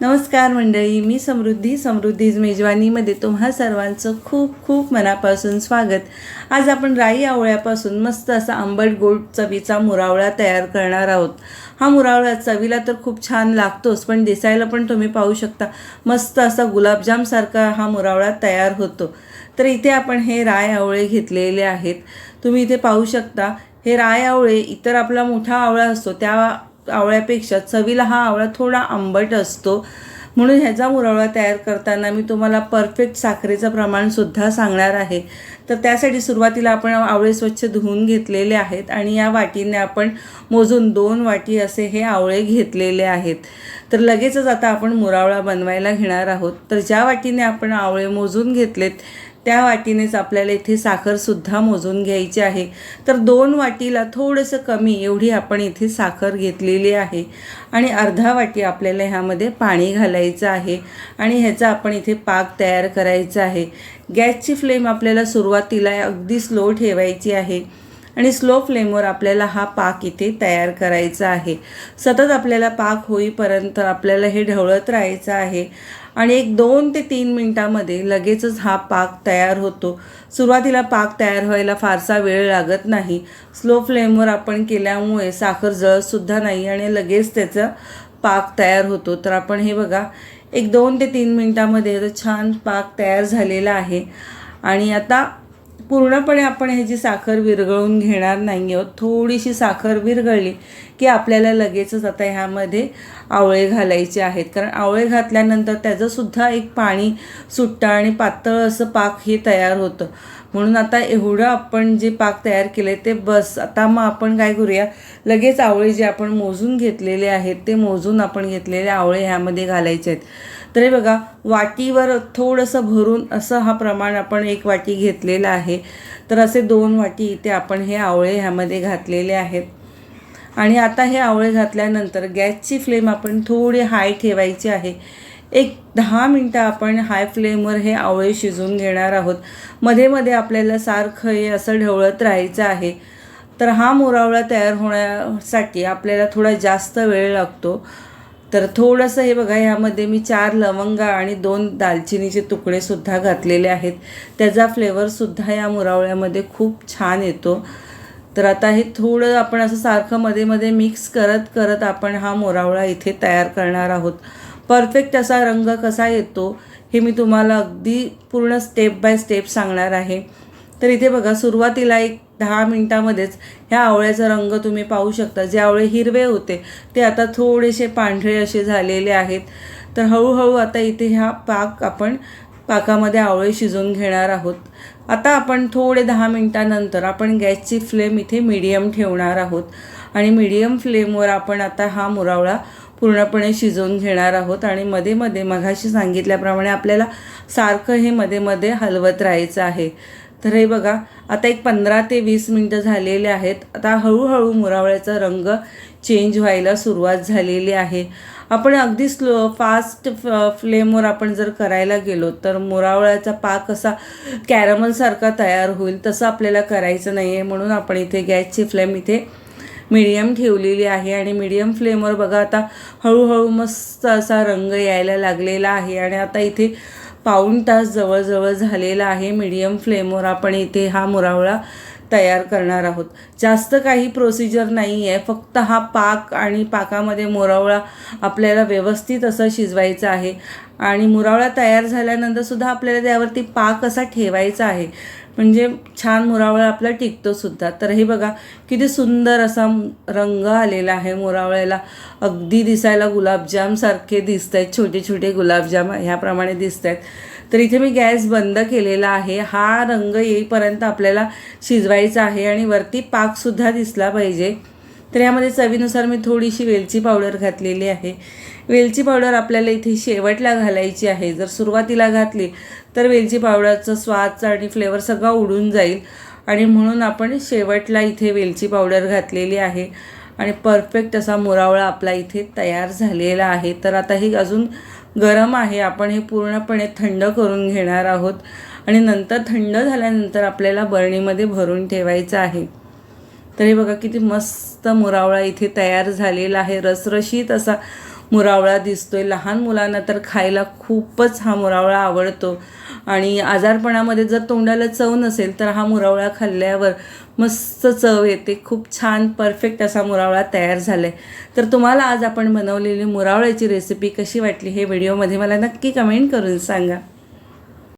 नमस्कार मंडळी मी समृद्धी समृद्धीज मेजवानीमध्ये तुम्हा सर्वांचं खूप खूप मनापासून स्वागत. आज आपण राई आवळ्यापासून मस्त असा आंबट गोड चवीचा मुरावळा तयार करणार आहोत. हा मुरावळा चवीला तर खूप छान लागतोच पण दिसायला पण तुम्ही पाहू शकता मस्त असा गुलाबजामसारखा हा मुरावळा तयार होतो. तर इथे आपण हे राय आवळे घेतलेले आहेत. तुम्ही इथे पाहू शकता हे राय आवळे इतर आपला मोठा आवळा असतो त्या आवळ्यापेक्षा चवीला हा आवळा थोडा आंबट असतो. म्हणून ह्याचा मुरवळा तयार करताना मी तुम्हाला परफेक्ट साखरेचं प्रमाणसुद्धा सांगणार आहे. तर त्यासाठी सुरुवातीला आपण आवळे स्वच्छ धुवून घेतलेले आहेत आणि या वाटीने आपण मोजून दोन वाटी असे हे आवळे घेतलेले आहेत. तर लगेचच आता आपण मुरावळा बनवायला घेणार आहोत. तर ज्या वाटीने आपण आवळे मोजून घेतलेत त्या वाटीनेच आपल्याला इथे साखरसुद्धा मोजून घ्यायची आहे. तर दोन वाटीला थोडंसं कमी एवढी आपण इथे साखर घेतलेली आहे. आणि अर्धा वाटी आपल्याला ह्यामध्ये पाणी घालायचं आहे. आणि ह्याचा आपण इथे पाक तयार करायचा आहे. गॅसची फ्लेम आपल्याला सुरुवातीला अगदी स्लो ठेवायची आहे. आणि स्लो फ्लेमवर आपल्याला हा पाक इथे तयार करायचा आहे. सतत आपल्याला पाक होईपर्यंत आपल्याला हे ढवळत राहायचं आहे. आणि एक दोन ते तीन मिनटामध्ये लगेचच हा पाक तयार होतो. सुरुवातीला पाक तयार व्हायला फारसा वेळ लागत नाही. स्लो फ्लेमवर आपण केल्यामुळे साखर जळतसुद्धा नाही आणि लगेच त्याचा पाक तयार होतो. तर आपण हे बघा एक दोन ते तीन मिनटामध्ये छान पाक तयार झालेला आहे. आणि आता पूर्णपणे आपण ह्याची साखर विरघळून घेणार नाही आहोत थोडीशी साखर विरघळली की आपल्याला लगेचच आता ह्यामध्ये आवळे घालायचे आहेत. कारण आवळे घातल्यानंतर त्याचंसुद्धा एक पाणी सुट्टं आणि पातळ असं पाक हे तयार होतं. म्हणून आता एवढं आपण जे पाक तयार केले ते बस. आता मग आपण काय करूया? लगेच आवळे जे आपण मोजून घेतलेले आहेत ते मोजून आपण घेतलेले आवळे ह्यामध्ये घालायचे आहेत. तर हे बघा वाटीवर थोडंसं भरून असं हा प्रमाण आपण एक वाटी घेतलेला आहे. तर असे दोन वाटी इथे आपण हे आवळे ह्यामध्ये घातलेले आहेत. आणि आता हे आवळे घातल्यानंतर गॅसची फ्लेम आपण थोडी हाय ठेवायची आहे. एक दहा मिनटं आपण हाय फ्लेमवर हे आवळे शिजवून घेणार आहोत. मध्ये मध्ये आपल्याला सारखं हे असं ढवळत राहायचं आहे. तर हा मुरावळा तयार होण्यासाठी आपल्याला थोडा जास्त वेळ लागतो. तर थोडंसं हे बघा ह्यामध्ये मी चार लवंगा आणि दोन दालचिनीचे तुकडेसुद्धा घातलेले आहेत. त्याचा फ्लेवरसुद्धा या मुरावळ्यामध्ये खूप छान येतो. तर आता हे थोडं आपण असं सारखं मध्ये मध्ये मिक्स करत करत आपण हा मोरावळा इथे तयार करणार आहोत. परफेक्ट असा रंग कसा येतो हे मी तुम्हाला अगदी पूर्ण स्टेप बाय स्टेप सांगणार आहे. तर इथे बघा सुरुवातीला एक दहा मिनटामध्येच ह्या आवळ्याचा रंग तुम्ही पाहू शकता. जे आवळे हिरवे होते ते आता थोडेसे पांढरे असे झालेले आहेत. तर हळूहळू आता इथे ह्या पाक आपण पाकामध्ये आवळे शिजवून घेणार आहोत. आता आपण थोडे दहा मिनटानंतर आपण गॅसची फ्लेम इथे मीडियम ठेवणार आहोत. आणि मीडियम फ्लेमवर आपण आता हा मुरावळा पूर्णपणे शिजवून घेणार आहोत. आणि मध्ये मध्ये मघाशी सांगितल्याप्रमाणे आपल्याला सारखं हे मध्ये मध्ये हलवत राहायचं आहे. तर हे बघा आता एक पंधरा ते वीस मिनटं झालेले आहेत. आता हळूहळू मुरावळ्याचा रंग चेंज व्हायला सुरुवात झालेली आहे. आपण अगदी स्लो फास्ट फ्लेमवर आपण जर करायला गेलो तर मुरावळ्याचा पाक असा कॅरमलसारखा तयार होईल तसं आपल्याला करायचं नाही आहे म्हणून आपण इथे गॅसची फ्लेम इथे मीडियम ठेवलेली आहे. आणि मीडियम फ्लेमवर बघा आता हळूहळू मस्त असा रंग यायला लागलेला आहे. आणि आता इथे पाऊण तास जवळजवळ झालेला आहे. मीडियम फ्लेमवर आपण इथे हा मुरावळा तयार करणार आहोत. जास्त काही प्रोसिजर नाही आहे फक्त हा पाक आणि पाकामध्ये मुरावळा आपल्याला व्यवस्थित असं शिजवायचा आहे. आणि मुरावळा तयार झाल्यानंतरसुद्धा आपल्याला त्यावरती पाक असा ठेवायचा आहे. म्हणजे छान मुरावळा आपला टिकतो सुद्धा. तर हे बघा किती सुंदर असा रंग आलेला आहे मुरावळ्याला. अगदी दिसायला गुलाबजामसारखे दिसत आहेत छोटे छोटे गुलाबजाम ह्याप्रमाणे दिसत आहेत तर इथे मी गॅस बंद केलेला आहे. हा रंग येईपर्यंत आपल्याला शिजवायचा आहे आणि वरती पाकसुद्धा दिसला पाहिजे. तर यामध्ये चवीनुसार मी थोडीशी वेलची पावडर घातलेली आहे. वेलची पावडर आपल्याला इथे शेवटला घालायची आहे. जर सुरुवातीला घातली तर वेलची पावडरचं स्वाद आणि फ्लेवर सगळा उडून जाईल. आणि म्हणून आपण शेवटला इथे वेलची पावडर घातलेली आहे. आणि परफेक्ट असा मुरावळा आपला इथे तयार झालेला आहे. तर आता हे अजून गरम आहे आपण हे पूर्णपणे थंड करून घेणार आहोत. आणि नंतर थंड झाल्यानंतर आपल्याला बरणीमध्ये भरून ठेवायचं आहे. तर हे बघा किती मस्त मुरावळा इथे तयार झालेला आहे. रसरशीत असा मुरावळा दिसतोय. लहान मुलांना तर खायला खूपच हा मुरावळा आवडतो. आणि आजारपणामध्ये जर तोंडाला चव नसेल तर हा मुरावळा खाल्ल्यावर मस्त चव येते. खूप छान परफेक्ट असा मुरावळा तयार झाला आहे तर तुम्हाला आज आपण बनवलेली मुरावळ्याची रेसिपी कशी वाटली हे व्हिडिओमध्ये मला नक्की कमेंट करून सांगा.